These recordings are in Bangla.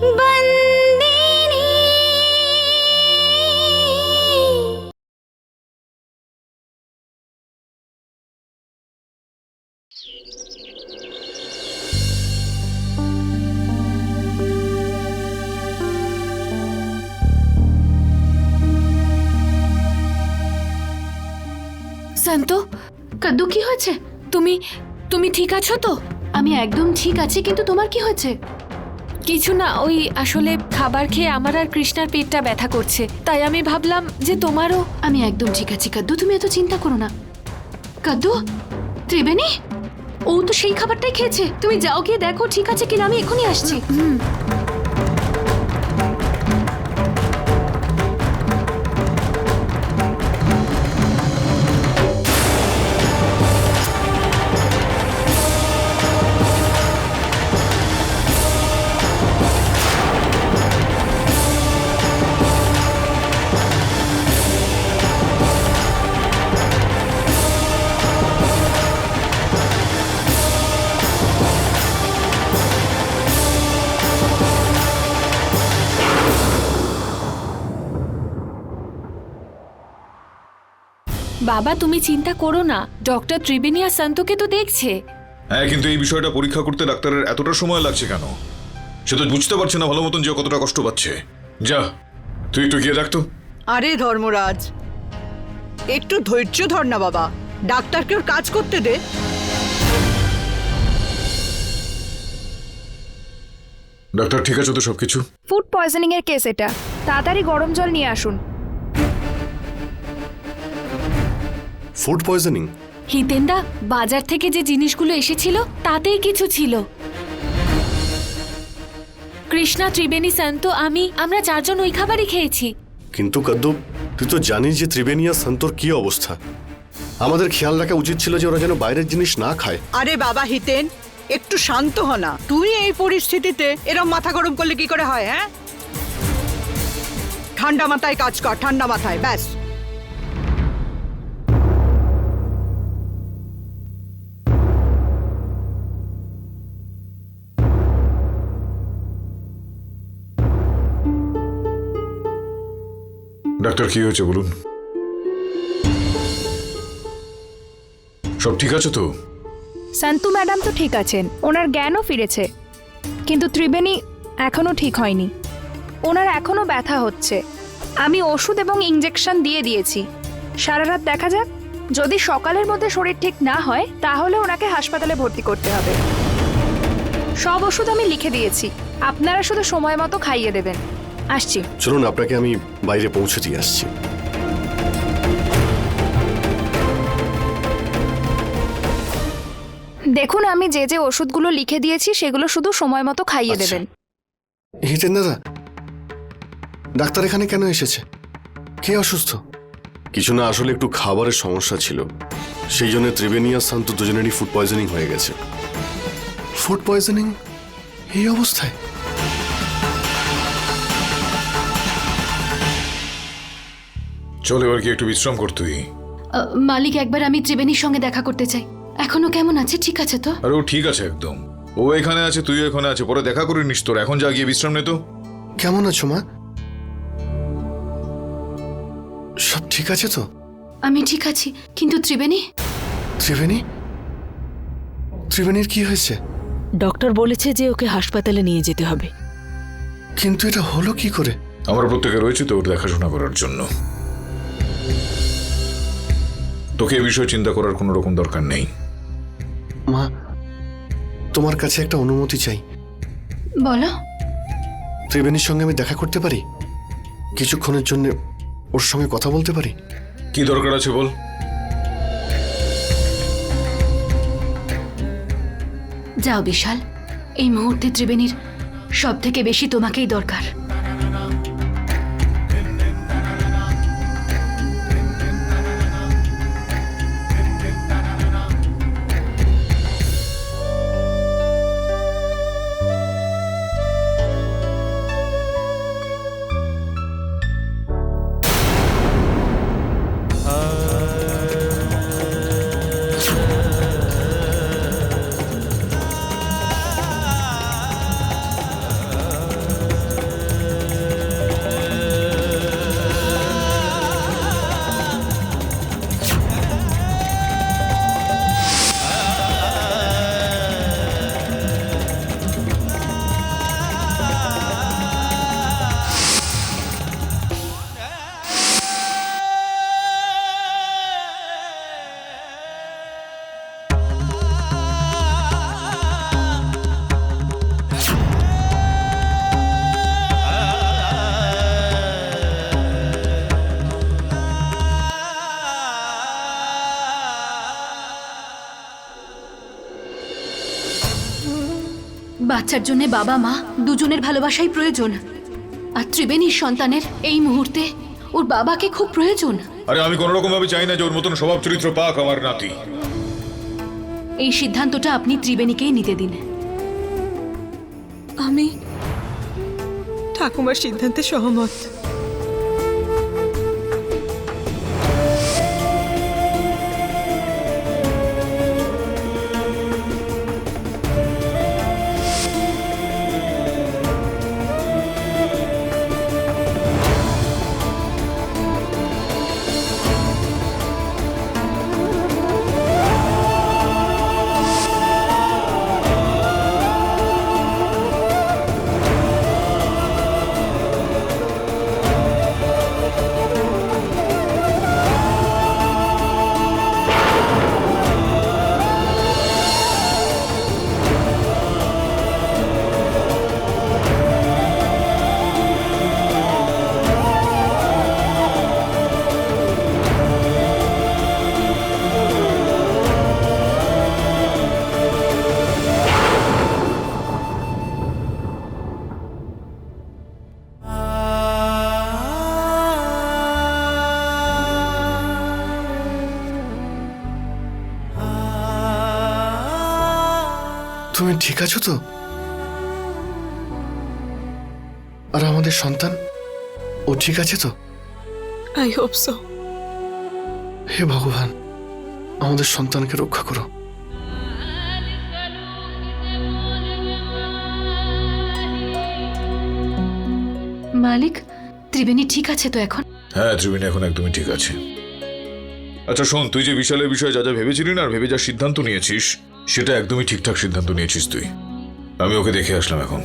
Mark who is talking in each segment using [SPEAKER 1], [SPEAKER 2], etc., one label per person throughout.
[SPEAKER 1] শান্ত কাদ্দু, কি হয়েছে? তুমি তুমি ঠিক আছো তো? আমি একদম ঠিক আছি, কিন্তু তোমার কি হয়েছে? কিছু না ওই আসলে খাবার খেয়ে আমার আর কৃষ্ণার পেটটা ব্যথা করছে। তাই আমি ভাবলাম যে তোমারও। আমি একদম ঠিক আছি কাদ্দু তুমি এত চিন্তা করো না। কাদ্দু ত্রিবেণী? ও তো সেই খাবারটাই খেয়েছে। তুমি যাও গিয়ে দেখো ঠিক আছে কিনা আমি এখনই আসছি। হুম। বাবা তুমি চিন্তা করো না। ডক্টর ত্রিবেণী আর সন্তকে তো দেখছে।
[SPEAKER 2] হ্যাঁ কিন্তু এই বিষয়টা পরীক্ষা করতে ডাক্তারের এতটা সময় লাগছে কেন? সে তো বুঝতে পারছে না ভালো মতন যে কতটা কষ্ট পাচ্ছে। যা তুই একটু গিয়ে রাখতো
[SPEAKER 3] আরে ধর্মরাজ একটু ধৈর্য ধর না বাবা। ডাক্তারকে ওর কাজ করতে দে।
[SPEAKER 2] ডাক্তার ঠিক আছে তো সবকিছু?
[SPEAKER 4] ফুড পয়জনিং এর কেস এটা। তাড়াতাড়ি গরম জল নিয়ে আসুন।
[SPEAKER 5] ফুড পয়জনিং
[SPEAKER 1] হিতেন্দা বাজার থেকে যে জিনিসগুলো এসেছিল তাতেই কিছু ছিল। কৃষ্ণা ত্রিবেণী সন্ত আমি আমরা চারজন ওই খাবারই খেয়েছি।
[SPEAKER 5] কিন্তু কদ্দু তুই তো জানিস যে ত্রিবেণী আর সন্তোর কি অবস্থা। আমাদের খেয়াল রাখা উচিত ছিল যে ওরা যেন বাইরের জিনিস না খায়।
[SPEAKER 3] আরে বাবা হিতেন একটু শান্ত হ না। তুই এই পরিস্থিতিতে এরম মাথা গরম করলে কি করে হয় হ্যাঁ? ঠান্ডা মাথায় কাজ কর ঠান্ডা মাথায় ব্যাস।
[SPEAKER 2] ডাক্তার কি হয়েছে বলুন? সব ঠিক আছে তো?
[SPEAKER 4] সন্তু ম্যাডাম তো ঠিক আছেন। ওনার জ্ঞানও ফিরেছে। কিন্তু ত্রিবেণী এখনও ঠিক হয়নি। ওনার এখনও ব্যথা হচ্ছে। আমি ওষুধ এবং ইঞ্জেকশন দিয়ে দিয়েছি। সারা রাত দেখা যাক, যদি সকালের মধ্যে শরীর ঠিক না হয়, তাহলে ওনাকে হাসপাতালে ভর্তি করতে হবে। সব ওষুধ আমি লিখে দিয়েছি। আপনারা শুধু সময় মতো খাইয়ে দেবেন। আসছি।
[SPEAKER 5] চলুন আপনাকে আমি বাইরে পৌঁছে দিয়ে আসছি।
[SPEAKER 4] দেখুন আমি যে যে ওষুধগুলো লিখে দিয়েছি সেগুলো শুধু সময় মতো খাইয়ে
[SPEAKER 5] আচ্ছা।
[SPEAKER 4] দেবেন।
[SPEAKER 5] হিতেন দাদা ডাক্তার এখানে কেন এসেছে? কে অসুস্থ? কিছু না আসলে একটু খাবারের সমস্যা ছিল। সেই জন্য ত্রিবেণী আর শান্ত দুজনেরই ফুড পয়জনিং হয়ে গেছে। ফুড পয়জনিং এই অবস্থায়?
[SPEAKER 2] চল এবার কি একটু বিশ্রাম কর তুই।
[SPEAKER 1] মালিক একবার আমি ত্রিবেণীর সঙ্গে দেখা করতে চাই। এখনও কেমন আছে? ঠিক আছে তো?
[SPEAKER 2] আর ও ঠিক আছে একদম। ও এখানে আছে তুইও এখানে আছে পরে দেখা করে নিস তোর। এখন যা গিয়ে বিশ্রাম নে তো।
[SPEAKER 5] কেমন আছো মা? সব ঠিক আছে তো?
[SPEAKER 1] আমি ঠিক আছি কিন্তু ত্রিবেণী?
[SPEAKER 5] ত্রিবেণী? ত্রিবেণীর কি হয়েছে?
[SPEAKER 6] ডক্টর বলেছে যে ওকে হাসপাতালে নিয়ে যেতে হবে।
[SPEAKER 5] কিন্তু এটা হলো কি করে?
[SPEAKER 2] আমরা প্রত্যেকে রয়েছে তো ওর দেখাশোনা করার জন্য। তোকে এ বিষয়ে চিন্তা করার কোনো রকম দরকার নেই।
[SPEAKER 5] মা তোমার কাছে একটা অনুমতি চাই।
[SPEAKER 1] বলো।
[SPEAKER 5] ত্রিবেণীর সঙ্গে আমি দেখা করতে পারি? কিছুক্ষণের জন্য ওর সঙ্গে কথা বলতে পারি?
[SPEAKER 2] কি দরকার আছে বল।
[SPEAKER 1] যাও বিশাল এই মুহূর্তে ত্রিবেণীর সব থেকে বেশি তোমাকেই দরকার। বাচ্চার জন্য বাবা মা দুজনের ভালোবাসাই প্রয়োজন। আর ত্রিবেণীর সন্তানের এই মুহূর্তে ওর বাবাকে খুব প্রয়োজন।
[SPEAKER 2] আরে আমি কোনো রকম ভাবে চাই না যে ওর মতন স্বভাব চরিত্র পাক আমার নাতি।
[SPEAKER 1] এই সিদ্ধান্তটা আপনি ত্রিবেণীকেই নিতে দিন।
[SPEAKER 7] আমি ঠাকুমার সিদ্ধান্তে সহমত।
[SPEAKER 5] ঠিক আছো তো? আর আমাদের সন্তান? ও ঠিক আছে তো?
[SPEAKER 7] আই হোপ সো
[SPEAKER 5] হে ভগবান আমাদের সন্তানকে রক্ষা করো।
[SPEAKER 1] মালিক ত্রিবেণী ঠিক আছে তো এখন?
[SPEAKER 2] হ্যাঁ ত্রিবেণী এখন একদমই ঠিক আছে। আচ্ছা শোন তুই যে বিশালের বিষয়ে যা যা ভেবেছিলি না আর ভেবে যা সিদ্ধান্ত নিয়েছিস সেটা একদমই ঠিকঠাক সিদ্ধান্ত নিয়েছিস তুই। আমি ওকে দেখে আসলাম এখন।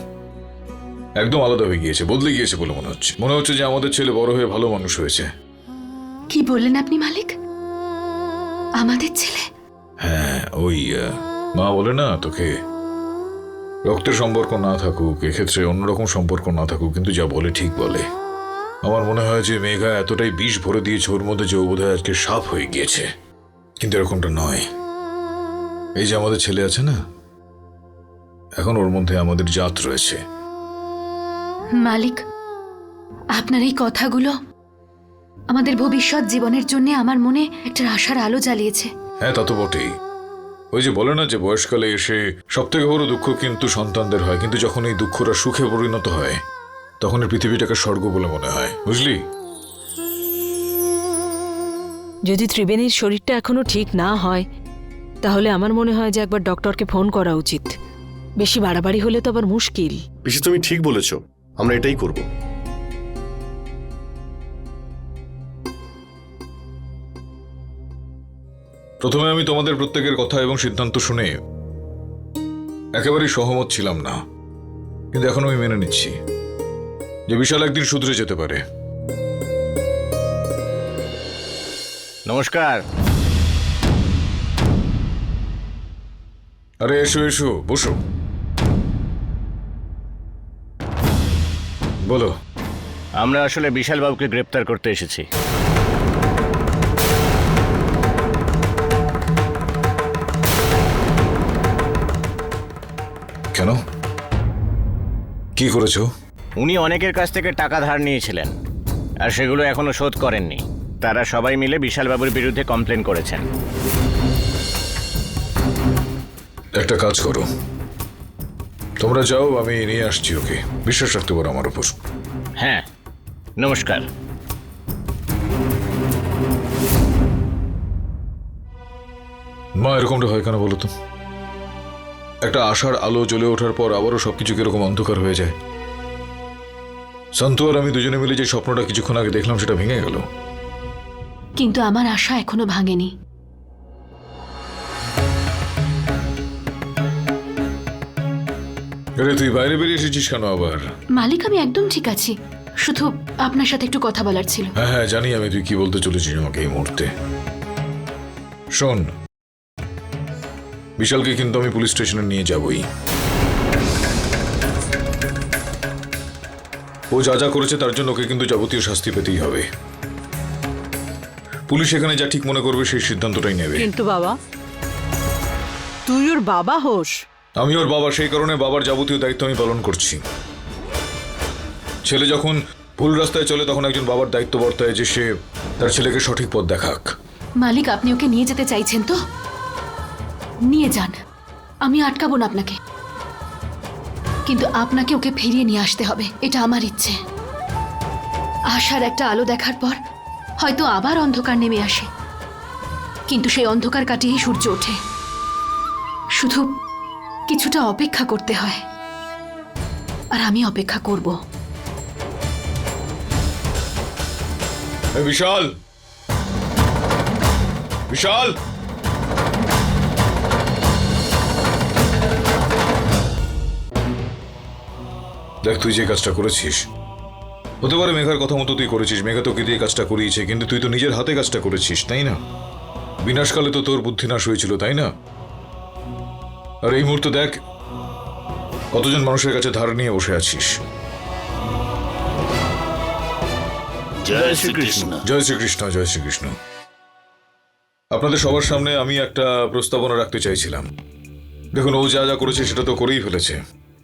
[SPEAKER 2] একদম আলাদা হয়ে গিয়েছে বদলে গিয়েছে বলে মনে হচ্ছে। মনে হচ্ছে যে আমাদের ছেলে বড় হয়ে ভালো মানুষ হয়েছে।
[SPEAKER 1] কি বললেন আপনি মালিক? আমাদের ছেলে?
[SPEAKER 2] হ্যাঁ ওই মা বলে না তোকে রক্তের সম্পর্ক না থাকুক এক্ষেত্রে অন্যরকম সম্পর্ক না থাকুক কিন্তু যা বলে ঠিক বলে। আমার মনে হয় যে মেঘা এতটাই বিষ ভরে দিয়েছে ওর মধ্যে যে ও বোধহয় আজকে সাপ হয়ে গিয়েছে। কিন্তু এরকমটা নয়। এই যে আমাদের ছেলে আছে না এখন ওর মধ্যে আমাদের জাত রয়েছে।
[SPEAKER 1] মালিক আপনার এই কথাগুলো আমাদের ভবিষ্যৎ জীবনের জন্য আমার মনে একটা আশার আলো জ্বালিয়েছে।
[SPEAKER 2] হ্যাঁ তা তো বটেই। ওই যে বলে না যে বয়সকালে এসে সব থেকে বড় দুঃখ কিন্তু সন্তানদের হয় কিন্তু যখন এই দুঃখটা সুখে পরিণত হয় তখন এই পৃথিবীটাকে স্বর্গ বলে মনে হয়। বুঝলি?
[SPEAKER 6] যদি ত্রিবেণীর শরীরটা এখনও ঠিক না হয় তাহলে আমার মনে হয় যে একবার ডক্টরকে ফোন করা উচিত। বেশি বাড়াবাড়ি হলে তো আবার মুশকিল।
[SPEAKER 5] পিসি তুমি ঠিক বলেছ। আমরা এটাই করব।
[SPEAKER 2] প্রথমে আমি তোমাদের প্রত্যেকের কথা এবং সিদ্ধান্ত শুনে একেবারেই সহমত ছিলাম না। কিন্তু এখন আমি মেনে নিচ্ছি যে বিশাল একদিন শুধরে যেতে পারে।
[SPEAKER 8] নমস্কার।
[SPEAKER 2] আরে এসো এসো বসো। বলো।
[SPEAKER 8] আমরা আসলে বিশাল বাবুকে গ্রেপ্তার করতে এসেছি।
[SPEAKER 2] কেন? কি করেছ?
[SPEAKER 8] উনি অনেকের কাছ থেকে টাকা ধার নিয়েছিলেন আর সেগুলো এখনও শোধ করেননি। তারা সবাই মিলে বিশাল বাবুর বিরুদ্ধে কমপ্লেন করেছেন।
[SPEAKER 2] একটা কাজ করো। তোমরা যাও আমি নিয়ে আসছি ওকে। বিশ্বাস রাখতে পারো আমার উপর।
[SPEAKER 8] হ্যাঁ নমস্কার।
[SPEAKER 2] মা এরকমটা হয় কেন বলো তো? একটা আশার আলো জ্বলে ওঠার পর আবারও সবকিছু কীরকম অন্ধকার হয়ে যায়। সন্তু আর আমি দুজনে মিলে যে স্বপ্নটা কিছুক্ষণ আগে দেখলাম সেটা ভেঙে গেল।
[SPEAKER 1] কিন্তু আমার আশা এখনও ভাঙেনি।
[SPEAKER 2] আরে তুই বাইরে বেরিয়ে এসেছিস কেন আবার?
[SPEAKER 1] মালিক আমি একদম ঠিক আছি। শুধু আপনার সাথে একটু কথা বলার ছিল।
[SPEAKER 2] হ্যাঁ হ্যাঁ জানি আমি তুই কি বলতে চলেছিস আমাকে এই মুহূর্তে। শোন বিশালকে কিন্তু আমি পুলিশ স্টেশনে নিয়ে যাবই। ও যা যা করেছে তার জন্য ওকে কিন্তু যাবতীয় শাস্তি পেতেই হবে। পুলিশ এখানে যা ঠিক মনে করবে সেই সিদ্ধান্তটাই নেবে।
[SPEAKER 3] কিন্তু বাবা তুই ওর বাবা হোস।
[SPEAKER 2] আমি ওর বাবা সেই কারণে বাবার যাবতীয় দায়িত্ব আমি পালন করছি। ছেলে যখন ভুল রাস্তায় চলে, তখন একজন বাবার দায়িত্ব বর্তায় যে সে তার ছেলেকে সঠিক পথ দেখাক।
[SPEAKER 1] মালিক, আপনি ওকে নিয়ে যেতে চাইছেন তো? নিয়ে যান। আমি আটকাবো না আপনাকে। কিন্তু আপনাকে ওকে ফিরিয়ে নিয়ে আসতে হবে। এটা আমার ইচ্ছে। আশার একটা আলো দেখার পর হয়তো আবার অন্ধকার নেমে আসে। কিন্তু সেই অন্ধকার কাটিয়েই সূর্য ওঠে। শুধু কিছুটা অপেক্ষা করতে হয়। আর আমি অপেক্ষা করব।
[SPEAKER 2] বিশাল! বিশাল! দেখ, তুই যে কাজটা করেছিস, হতে পারে মেঘার কথা মতো তুই করেছিস, মেঘা তোকে দিয়ে কাজটা করিয়েছে, কিন্তু তুই তো নিজের হাতে কাজটা করেছিস, তাই না? বিনাশকালে তো তোর বুদ্ধি নাশ হয়েছিল, তাই না? আর এই মুহূর্তে দেখ কতজন মানুষের কাছে ধার নিয়ে বসে আছিস।
[SPEAKER 9] জয় শ্রীকৃষ্ণ।
[SPEAKER 2] জয় শ্রীকৃষ্ণ জয় শ্রীকৃষ্ণ। আপনাদের সবার সামনে আমি একটা প্রস্তাবনা রাখতে চাইছিলাম। দেখুন ও যা যা করেছে সেটা তো করেই ফেলেছে।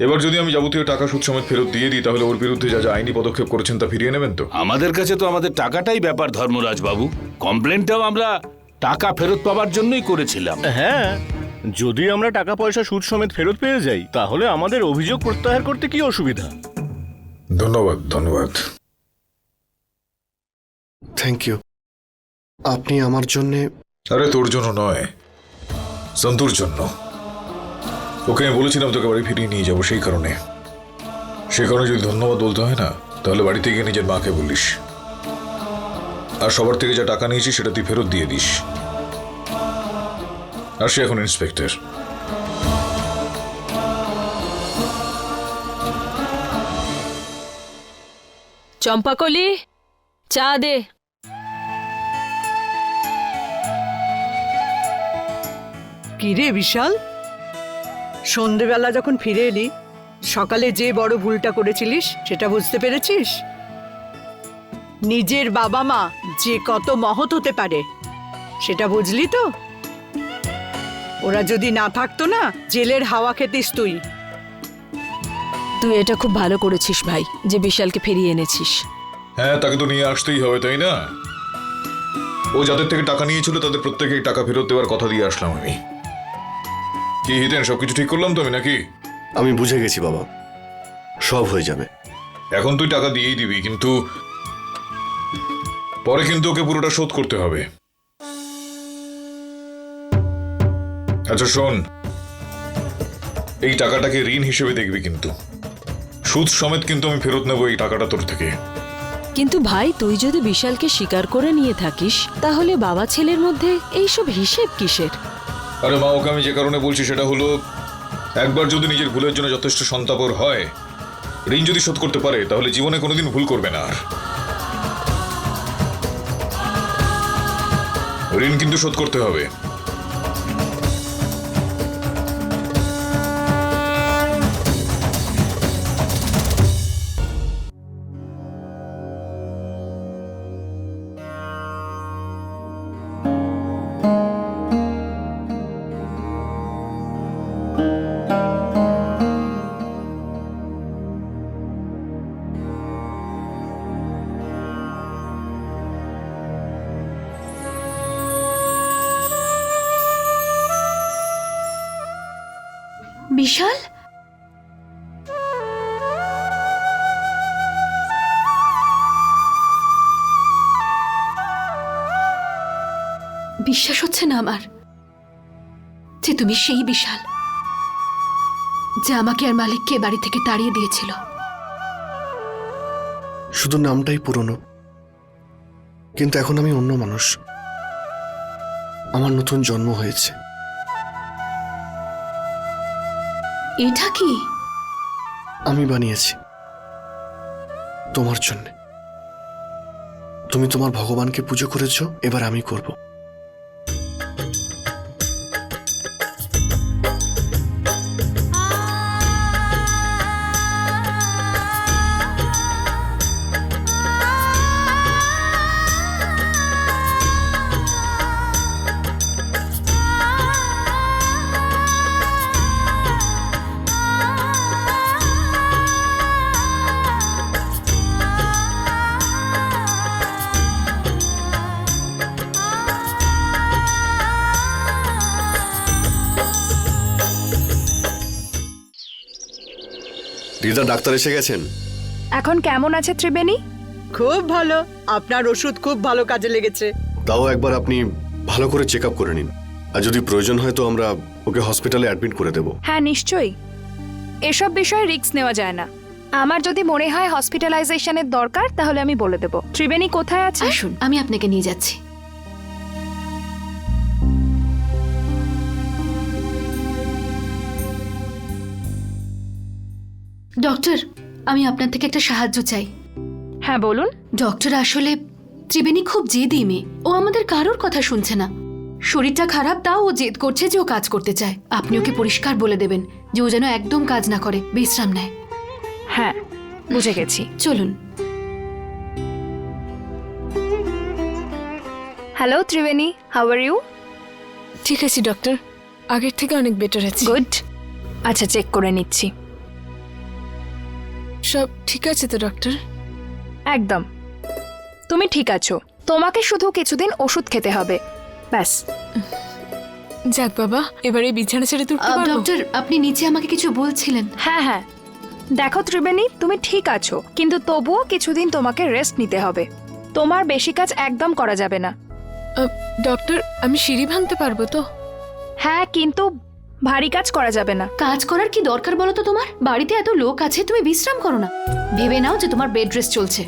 [SPEAKER 2] এবার যদি আমি যাবতীয় টাকা সুদ সমেত ফেরত দিয়ে দিই তাহলে ওর বিরুদ্ধে যা যা আইনি পদক্ষেপ করেছেন তা ফিরিয়ে নেবেন তো?
[SPEAKER 9] আমাদের কাছে তো আমাদের টাকাটাই ব্যাপার ধর্মরাজ বাবু। কমপ্লেনটাও আমরা টাকা ফেরত পাওয়ার জন্যই করেছিলাম।
[SPEAKER 8] হ্যাঁ যদি আমরা টাকা পয়সা সুদ সমেত ফেরত পেয়ে যাই তাহলে আমাদের অভিযোগ প্রত্যাহার করতে কি অসুবিধা?
[SPEAKER 2] ধন্যবাদ ধন্যবাদ।
[SPEAKER 5] থ্যাংক ইউ আপনি আমার জন্যে
[SPEAKER 2] আরে তোর জন্য নয়। সন্তুর জন্য। ওকে আমি বলেছিলাম তোকে বাড়ি ফিরিয়ে নিয়ে যাব সেই কারণে। সে কারণে যদি ধন্যবাদ বলতে হয় না তাহলে বাড়িতে গিয়ে নিজের মাকে বলিস। আর সবার থেকে যা টাকা নিয়েছিস সেটা তুই ফেরত দিয়ে দিস। আর সে এখন ইন্সপেক্টর।
[SPEAKER 6] চম্পাকলি চা দে।
[SPEAKER 3] কি রে বিশাল? সন্ধেবেলা যখন ফিরে এলি সকালে যে বড় ভুলটা করেছিলিস সেটা বুঝতে পেরেছিস? নিজের বাবা মা যে কত মহৎ হতে পারে সেটা বুঝলি তো? ওরা যদি না থাকতো না জেলের হাওয়া খেতিস তুই।
[SPEAKER 6] তুই এটা খুব ভালো করেছিস ভাই যে বিশালকে ফিরিয়ে এনেছিস।
[SPEAKER 2] হ্যাঁ তাকে তো নিয়ে আসতেই হবে তাই না? ও যাদের থেকে টাকা নিয়েছিল তাদের প্রত্যেকেই টাকা ফেরত দেওয়ার কথা দিয়ে আসলাম আমি। কি হিতেন সবকিছু ঠিক করলাম তো আমি নাকি?
[SPEAKER 5] আমি বুঝে গেছি বাবা। সব হয়ে যাবে।
[SPEAKER 2] এখন তুই টাকা দিয়েই দিবি কিন্তু পরে কিন্তু ওকে পুরোটা শোধ করতে হবে। আচ্ছা শোন। এই টাকাটাকে ঋণ হিসেবে দেখবি কিন্তু। সুদ সমেত কিন্তু আমি ফেরত নেব এই টাকাটা তোর থেকে।
[SPEAKER 6] কিন্তু ভাই তুই যদি বিশালকে স্বীকার করে নিয়ে থাকিস তাহলে বাবা ছেলের মধ্যে এইসব হিসেব কিসের?
[SPEAKER 2] আরে মা ওকে আমি যে কারণে বলছি সেটা হলো একবার যদি নিজের ভুলের জন্য যথেষ্ট সন্তাপর হয় ঋণ যদি শোধ করতে পারে তাহলে জীবনে কোনোদিন ভুল করবে না আর। ঋণ কিন্তু শোধ করতে হবে।
[SPEAKER 1] বিশাল? বিশ্বাস হচ্ছে না আমার যে তুমি সেই বিশাল যে আমাকে আর মালিককে বাড়ি থেকে তাড়িয়ে দিয়েছিল।
[SPEAKER 5] শুধু নামটাই পুরনো, কিন্তু এখন আমি অন্য মানুষ। আমার নতুন জন্ম হয়েছে।
[SPEAKER 1] এটা কি?
[SPEAKER 5] আমি বানিয়েছি। তোমার জন্য। তুমি তোমার ভগবানকে পুজো করেছ এবার আমি করব। দিদা ডাক্তার এসে গেছেন?
[SPEAKER 4] এখন কেমন আছে ত্রিবেণী?
[SPEAKER 3] খুব ভালো। আপনার ওষুধ খুব ভালো কাজে লেগেছে।
[SPEAKER 5] তাও একবার আপনি ভালো করে চেক আপ করে নিন। আর যদি প্রয়োজন হয় তো আমরা ওকে হসপিটালে অ্যাডমিট করে দেব।
[SPEAKER 4] হ্যাঁ নিশ্চয়ই। এসব বিষয়ে রিস্ক নেওয়া যায় না। আমার যদি মনে হয় হসপিটালাইজেশনের দরকার তাহলে আমি বলে দেব। ত্রিবেণী কোথায় আছে?
[SPEAKER 1] আসুন আমি আপনাকে নিয়ে যাচ্ছি। ডক্টর আমি আপনার থেকে একটা সাহায্য চাই।
[SPEAKER 4] হ্যাঁ বলুন।
[SPEAKER 1] ডক্টর আসলে ত্রিবেণী খুব জেদি মেয়ে। ও আমাদের কারোর কথা শুনছে না। শরীরটা খারাপ তাও ও জেদ করছে যে ও কাজ করতে চায়। আপনি ওকে পরিষ্কার বলে দেবেন যে ও যেন একদম কাজ না করে বিশ্রাম নেয়।
[SPEAKER 4] হ্যাঁ বুঝে গেছি।
[SPEAKER 1] চলুন।
[SPEAKER 4] Hello Triveni how are you
[SPEAKER 7] ঠিক আছে ডক্টর আগের থেকে অনেক বেটার আছে।
[SPEAKER 4] গুড আচ্ছা চেক করে নিচ্ছি।
[SPEAKER 7] সব ঠিক আছে তো ডক্টর
[SPEAKER 4] একদম। তুমি ঠিক আছো। তোমাকে শুধু কিছুদিন ওষুধ খেতে হবে। ব্যাস।
[SPEAKER 7] যাক বাবা এবারে বিছানা ছেড়ে তুলতে পারব?
[SPEAKER 1] ডক্টর আপনি নিচে আমাকে কিছু বলছিলেন।
[SPEAKER 4] হ্যাঁ হ্যাঁ। দেখো ত্রিবেণী তুমি ঠিক আছো কিন্তু তবুও কিছুদিন তোমাকে রেস্ট নিতে হবে। তোমার বেশি কাজ একদম করা যাবে না।
[SPEAKER 7] ডক্টর আমি সিঁড়ি ভাঙতে পারব তো?
[SPEAKER 4] হ্যাঁ কিন্তু ভারী কাজ করা যাবে না।
[SPEAKER 1] কাজ করার কি দরকার বলো তো তোমার? বাড়িতে এত লোক আছে তুমি বিশ্রাম করো না। ভেবে নাও যে তোমার বেড রেস্ট চলছে।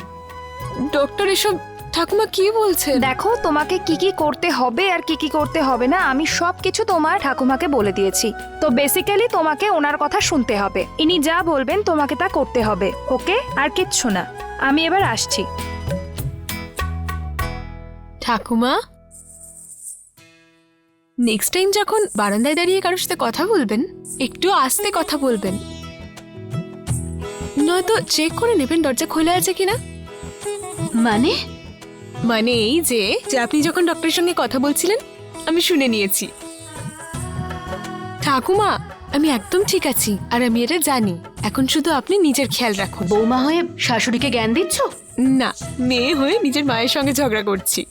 [SPEAKER 7] ডক্টর এসব ঠাকুমা কি বলছে
[SPEAKER 4] দেখো তোমাকে কি কি করতে হবে আর কি কি করতে হবে না আমি সব কিছু তোমার ঠাকুমাকে বলে দিয়েছি। তো বেসিক্যালি তোমাকে ওনার কথা শুনতে হবে। ইনি যা বলবেন তোমাকে তা করতে হবে ওকে? আর কিচ্ছু না। আমি এবার আসছি।
[SPEAKER 7] ঠাকুমা? নেক্সট টাইম যখন বারান্দায় দাঁড়িয়ে কারোর সাথে কথা বলবেন একটু আস্তে কথা বলবেন। নয়তো চেক করে নেবেন দরজা খোলা আছে কিনা।
[SPEAKER 1] মানে?
[SPEAKER 7] মানে এই যে যে আপনি যখন ডক্টরের সঙ্গে কথা বলছিলেন আমি শুনে নিয়েছি। ঠাকুমা আমি একদম ঠিক আছি আর আমি এটা জানি। এখন শুধু আপনি নিজের খেয়াল রাখুন।
[SPEAKER 1] বৌমা হয়ে শাশুড়িকে জ্ঞান দিচ্ছ?
[SPEAKER 7] না মেয়ে হয়ে নিজের মায়ের সঙ্গে ঝগড়া করছি।